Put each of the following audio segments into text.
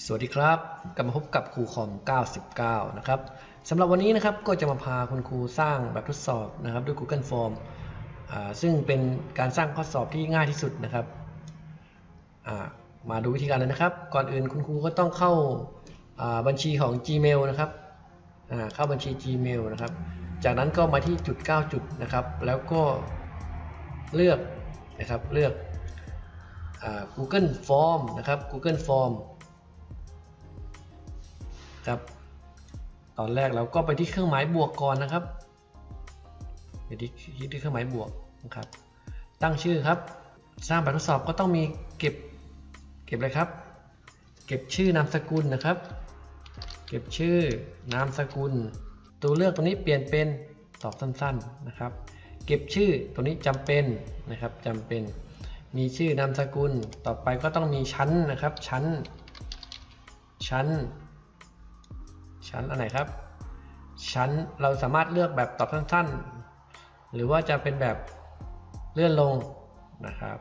สวัสดีครับ กลับมาพบกับครูคอม 99 นะครับสำหรับวันนี้นะครับก็จะมาพาคุณครูสร้างแบบทดสอบนะครับด้วย Google Form ซึ่งเป็นการสร้างข้อสอบที่ง่ายที่สุดนะครับ มาดูวิธีการเลยนะครับ ก่อนอื่นคุณครูก็ต้องเข้าบัญชีของ Gmail นะครับเข้าบัญชี Gmail นะครับ จากนั้นก็มาที่จุด 9 จุดนะครับ แล้วก็เลือกนะครับเลือกอ Google Form นะครับ Google Form ครับ ตอนแรกเราก็ไปที่เครื่องหมายบวกก่อนนะครับไปที่ที่เครื่องหมายบวกนะครับ ตั้งชื่อครับ สร้างแบบทดสอบก็ต้องมีเก็บเก็บอะไรครับ เก็บชื่อนามสกุลนะครับ เก็บชื่อนามสกุล ตัวเลือกตรงนี้เปลี่ยนเป็นตอบสั้นๆนะครับ เก็บชื่อตัวนี้จำเป็นนะครับจำเป็นมีชื่อนามสกุล ต่อไปก็ต้องมีชั้นนะครับ ชั้น ชั้น ชั้นอันไหนครับ ชั้นเราสามารถเลือกแบบตอบสั้นๆ หรือว่าจะเป็นแบบเลื่อนลงนะครับ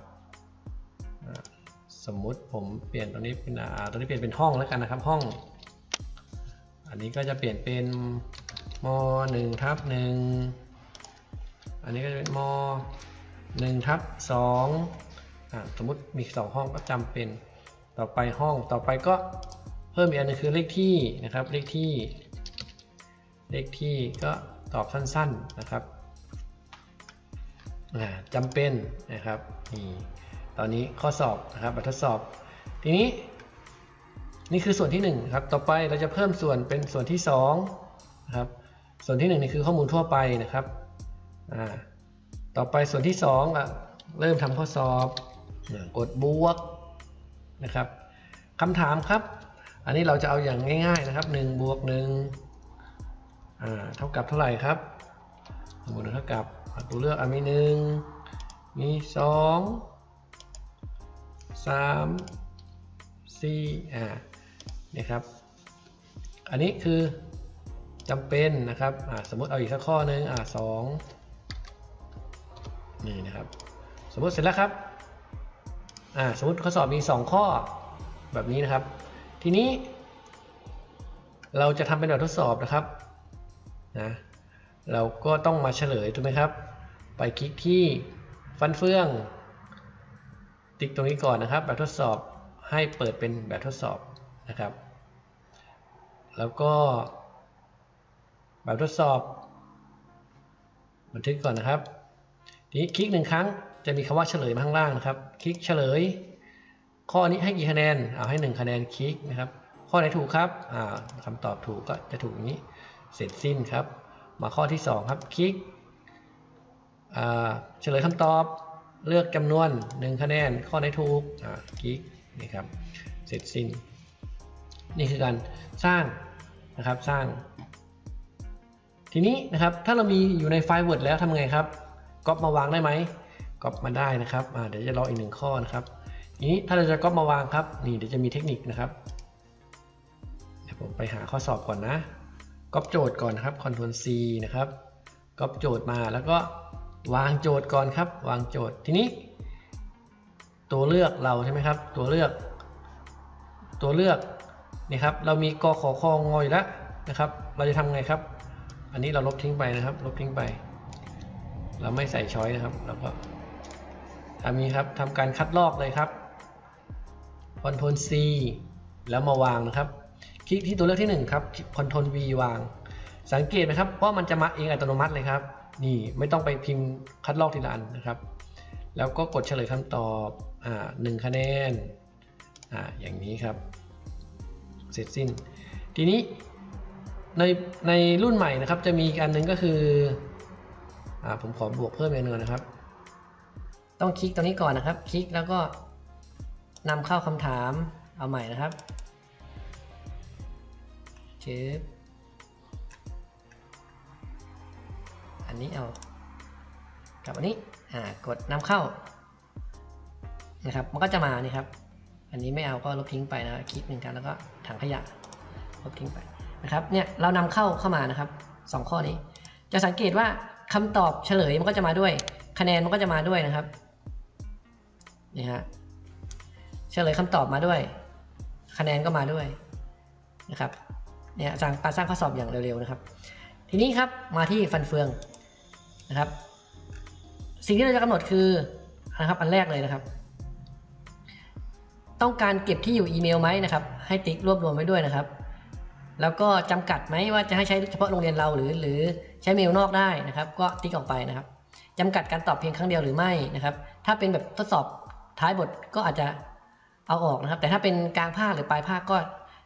สมมุติผมเปลี่ยนตัวนี้เป็นตัวนี้เปลี่ยนเป็นห้องแล้วกันนะครับห้อง อันนี้ก็จะเปลี่ยนเป็นม1ทับ1อันนี้ก็จะเป็นม1ทับ2อ่าสมมุติมี2ห้องก็จำเป็นต่อไปห้องต่อไปก็ เพิ่มอีกอันหนึงคือเลขที่นะครับ เลขที่ เลขที่ก็ตอบสั้นๆนะครับอ่าจำเป็นนะครับนี่ตอนนี้ข้อสอบนะครับบบทดสอบ ทีนี้ นี่คือส่วนที่1ครับต่อไปเราจะเพิ่มส่วนเป็นส่วนที่2นะครับส่วนที่1นี่คือข้อมูลทั่วไปนะครับอ่าต่อไปส่วนที่2อะเริ่มทำข้อสอบกดบวกนะครับคำถามครับ อันนี้เราจะเอาอย่างง่ายๆนะครับ1บวก1อ่าเท่ากับเท่าไหร่ครับสมมติเท่ากับตัวเลือกอะมี1มี2 3สี่อ่านี่ครับ อันนี้คือจำเป็นนะครับอ่าสมมติเอาอีกสักข้อหนึ่งอ่าสองนี่นะครับ สมมติเสร็จแล้วครับอ่าสมมติข้อสอบมี 2 ข้อแบบนี้นะครับ ทีนี้ เราจะทำเป็นแบบทดสอบนะครับนะเราก็ต้องมาเฉลยถูกไหมครับ ไปคลิกที่ฟันเฟือง ติ๊กตรงนี้ก่อนนะครับ แบบทดสอบให้เปิดเป็นแบบทดสอบนะครับ แล้วก็ แบบทดสอบ บันทึกก่อนนะครับทีนี้คลิกหนึ่งครั้งจะมีคำว่าเฉลยมาข้างล่างนะครับ คลิกเฉลย ข้อนี้ให้กี่คะแนน เอาให้ 1 คะแนนคลิกนะครับ ข้อไหนถูกครับอ่าคำตอบถูกก็จะถูกอย่างนี้ เสร็จสิ้นครับ มาข้อที่ 2 ครับ คลิกเฉลยคำตอบ เลือกจำนวน 1 คะแนน ข้อไหนถูกคลิกนี่ครับ เสร็จสิ้น นี่คือการสร้างนะครับ สร้าง ทีนี้นะครับ ถ้าเรามีอยู่ในไฟล์ Word แล้วทำไงครับ ก๊อปมาวางได้ไหมก๊อปมาได้นะครับเดี๋ยวจะรออีกหนึ่งข้อนะครับ ทีนี้ถ้าเราจะก๊อปมาวางครับ นี่เดี๋ยวจะมีเทคนิคนะครับ เดี๋ยวผมไปหาข้อสอบก่อนนะก๊อปโจทย์ก่อนนะครับ Ctrl C นะครับก๊อปโจทย์มาแล้วก็วางโจทย์ก่อนครับ วางโจทย์ทีนี้ ตัวเลือกเราใช่ไหมครับ ตัวเลือก ตัวเลือกนี่ครับ เรามีกขอคองอยแล้วนะครับ เราจะทำไงครับ อันนี้เราลบทิ้งไปนะครับ ลบทิ้งไป เราไม่ใส่ช้อยนะครับ เราก็ทำนี้ครับทำการคัดลอกเลยครับ Ctrl C แล้วมาวางนะครับ คลิกที่ตัวเลือกที่ 1 ครับ Ctrl V วาง สังเกตไหมครับว่ามันจะมาเองอัตโนมัติเลยครับ นี่ไม่ต้องไปพิมพ์คัดลอกทีละอันนะครับ แล้วก็กดเฉลยคำตอบอ่าหนึ่งคะแนนอ่าอย่างนี้ครับ เสร็จสิ้น ทีนี้ในในรุ่นใหม่นะครับ จะมีอันหนึงก็คืออ่าผมขอบวกเพิ่มอีกหนึงนะครับ ต้องคลิกตรงนี้ก่อนนะครับ คลิกแล้วก็ นำเข้าคำถามเอาใหม่นะครับเชฟอันนี้เอากับอันนี้อ่ากดนำเข้านะครับ มันก็จะมานี่ครับ อันนี้ไม่เอาก็ลบทิ้งไปนะคลิกหนึ่งครั้งแล้วก็ถังขยะลบทิ้งไปนะครับเนี่ยเรานำเข้าเข้ามานะครับสองข้อนี้ จะสังเกตว่าคำตอบเฉลยมันก็จะมาด้วย คะแนนมันก็จะมาด้วยนะครับนี่ฮะ เฉลยคำตอบมาด้วย คะแนนก็มาด้วยนะครับเนี่ยสร้างการสร้างข้อสอบอย่างเร็วๆนะครับ ทีนี้ครับมาที่ฟันเฟืองนะครับ สิ่งที่เราจะกำหนดคือนะครับอันแรกเลยนะครับ ต้องการเก็บที่อยู่อีเมลไหมนะครับ ให้ติ๊กรวบรวมไว้ด้วยนะครับ แล้วก็จำกัดไหมว่าจะให้ใช้เฉพาะโรงเรียนเราหรือหรือใช้เมลนอกได้นะครับ ก็ติ๊กออกไปนะครับจำกัดการตอบเพียงครั้งเดียวหรือไม่นะครับ ถ้าเป็นแบบทดสอบท้ายบทก็อาจจะ เอาออกนะครับ แต่ถ้าเป็นกลางภาคหรือปลายภาคก็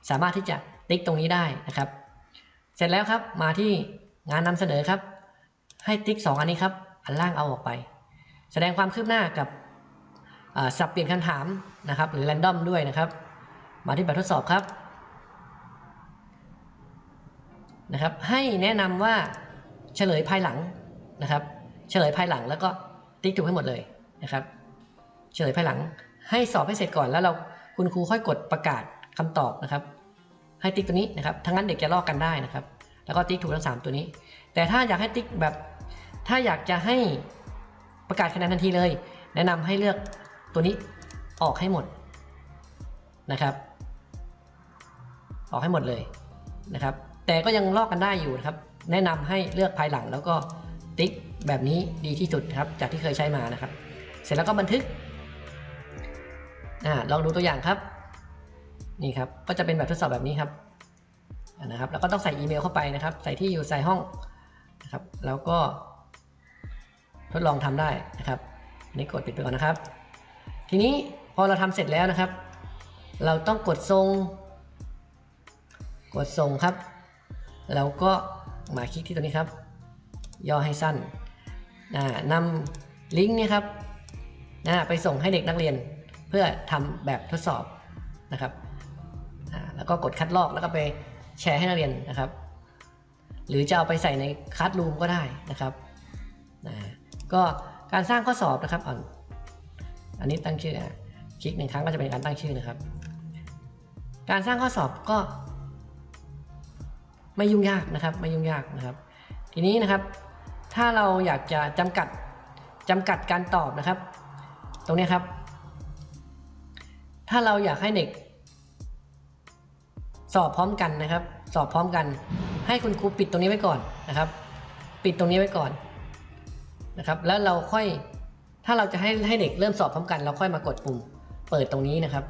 สามารถที่จะติ๊กตรงนี้ได้นะครับ เสร็จแล้วครับมาที่งานนำเสนอครับ ให้ติ๊กสองอันนี้ครับ อันล่างเอาออกไป แสดงความคืบหน้ากับสับเปลี่ยนคำถามนะครับ หรือแรนดอมด้วยนะครับ มาที่แบบทดสอบครับนะครับ ให้แนะนำว่าเฉลยภายหลังนะครับ เฉลยภายหลังแล้วก็ติ๊กถูกให้หมดเลยนะครับ เฉลยภายหลัง ให้สอบให้เสร็จก่อนแล้วเราคุณครูค่อยกดประกาศคำตอบนะครับ ให้ติ๊กตัวนี้นะครับทั้งนั้นเด็กจะลอกกันได้นะครับ แล้วก็ติ๊กถูกทั้งสามตัวนี้ แต่ถ้าอยากให้ติ๊กแบบ ถ้าอยากจะให้ประกาศคะแนนทันทีเลย แนะนำให้เลือกตัวนี้ออกให้หมดนะครับ ออกให้หมดเลยนะครับ แต่ก็ยังลอกกันได้อยู่นะครับ แนะนำให้เลือกภายหลังแล้วก็ติ๊กแบบนี้ดีที่สุดครับ จากที่เคยใช้มานะครับ เสร็จแล้วก็บันทึก อ่าลองดูตัวอย่างครับ นี่ครับ ก็จะเป็นแบบทดสอบแบบนี้ครับนะครับ แล้วก็ต้องใส่อีเมลเข้าไปนะครับ ใส่ที่อยู่ใส่ห้องนะครับ แล้วก็ ทดลองทำได้นะครับนนี้กดปิดไปก่อนนะครับ ทีนี้พอเราทำเสร็จแล้วนะครับ เราต้องกดส่ง กดส่งครับ แล้วก็มาคลิกที่ตัวนี้ครับ ย่อให้สั้นอ่านำลิงก์นี้ครับไปส่งให้เด็กนักเรียน เพื่อทำแบบทดสอบนะครับแล้วก็กดคัดลอกแล้วก็ไปแชร์ให้นักเรียนนะครับ หรือจะเอาไปใส่ในคัดรูมก็ได้นะครับนะก็การสร้างข้อสอบนะครับอ่อนอันนี้ตั้งชื่อคลิกหนึ่งครั้งก็จะเป็นการตั้งชื่อนะครับ การสร้างข้อสอบก็ ไม่ยุ่งยากนะครับ ไม่ยุ่งยากนะครับ ทีนี้นะครับ ถ้าเราอยากจะจำกัดจำกัดการตอบนะครับ ตรงนี้ครับ ถ้าเราอยากให้เด็ก สอบพร้อมกันนะครับ สอบพร้อมกัน ให้คุณครูปิดตรงนี้ไว้ก่อนนะครับ ปิดตรงนี้ไว้ก่อนนะครับ แล้วเราค่อยถ้าเราจะให้ให้เด็กเริ่มสอบพร้อมกัน เราค่อยมากดปุ่มเปิดตรงนี้นะครับ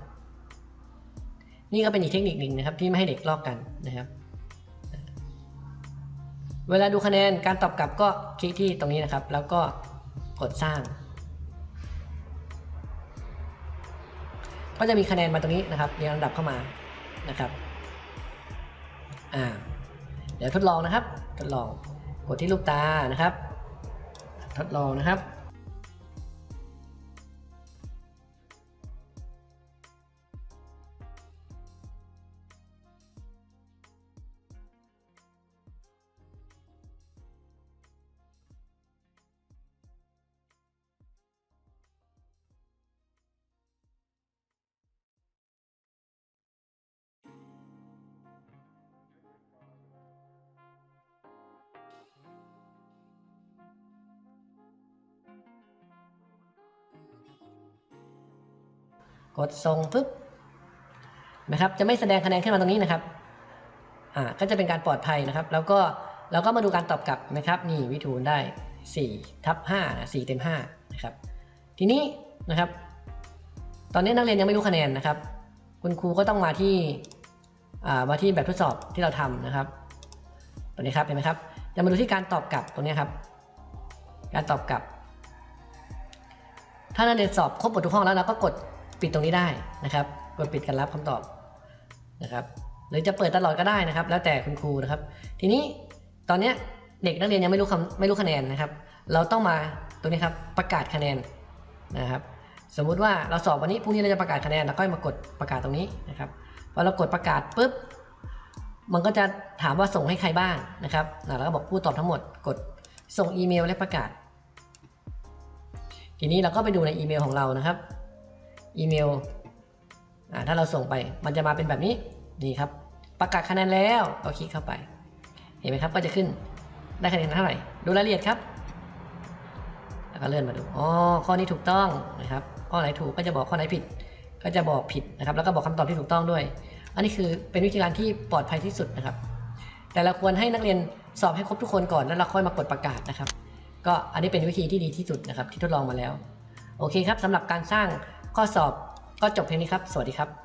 นี่ก็เป็นอีกเทคนิคหนึ่งนะครับ ที่ไม่ให้เด็กลอกกันนะครับ เวลาดูคะแนนการตอบกลับก็คลิกที่ตรงนี้นะครับ แล้วก็กดสร้าง ก็จะมีคะแนนมาตรงนี้นะครับเรียงลำดับเข้ามานะครับอ่าเดี๋ยวทดลองนะครับ ทดลองกดที่ลูกตานะครับ ทดลองนะครับ กดส่งปุ๊บนะครับ จะไม่แสดงคะแนนขึ้นมาตรงนี้นะครับ อ่า ก็จะเป็นการปลอดภัยนะครับ แล้วก็เราก็มาดูการตอบกลับนะครับ นี่วิทูลได้4ทับ5นะ4เต็ม5นะครับ ทีนี้นะครับ ตอนนี้นักเรียนยังไม่รู้คะแนนนะครับ คุณครูก็ต้องมาที่อ่ามาที่แบบทดสอบที่เราทำนะครับ ตัวนี้ครับเห็นไหมครับ จะมาดูที่การตอบกลับตรงนี้ครับ การตอบกลับ ถ้านักเรียนสอบครบบททุกห้องแล้วเราก็กด ปิดตรงนี้ได้นะครับกดปิดการรับคำตอบนะครับ หรือจะเปิดตลอดก็ได้นะครับ แล้วแต่คุณครูนะครับ ทีนี้ตอนนี้เด็กนักเรียนยังไม่รู้คำไม่รู้คะแนนนะครับ เราต้องมาตรงนี้ครับประกาศคะแนนนะครับ สมมุติว่าเราสอบวันนี้พรุ่งนี้เราจะประกาศคะแนนเราก็มากดประกาศตรงนี้นะครับพอเรากดประกาศปุ๊บมันก็จะถามว่าส่งให้ใครบ้างนะครับแล้วก็บอกผู้ตอบทั้งหมดกดส่งอีเมลและประกาศ ทีนี้เราก็ไปดูในอีเมลของเรานะครับ อีเมลถ้าเราส่งไปมันจะมาเป็นแบบนี้นี่ครับ ประกาศคะแนนแล้วเราคลิกเข้าไป เห็นไหมครับก็จะขึ้นได้คะแนนเท่าไหร่ ดูรายละเอียดครับ แล้วก็เลื่อนมาดูอ๋อข้อนี้ถูกต้องนะครับ ข้อไหนถูกก็จะบอกข้อไหนผิด ก็จะบอกผิดนะครับ แล้วก็บอกคำตอบที่ถูกต้องด้วย อันนี้คือเป็นวิธีการที่ปลอดภัยที่สุดนะครับ แต่เราควรให้นักเรียนสอบให้ครบทุกคนก่อนแล้วเราค่อยมากดประกาศนะครับ ก็อันนี้เป็นวิธีที่ดีที่สุดนะครับ ที่ทดลองมาแล้ว โอเคครับสำหรับการสร้าง ข้อสอบก็จบเพียงนี้ครับ สวัสดีครับ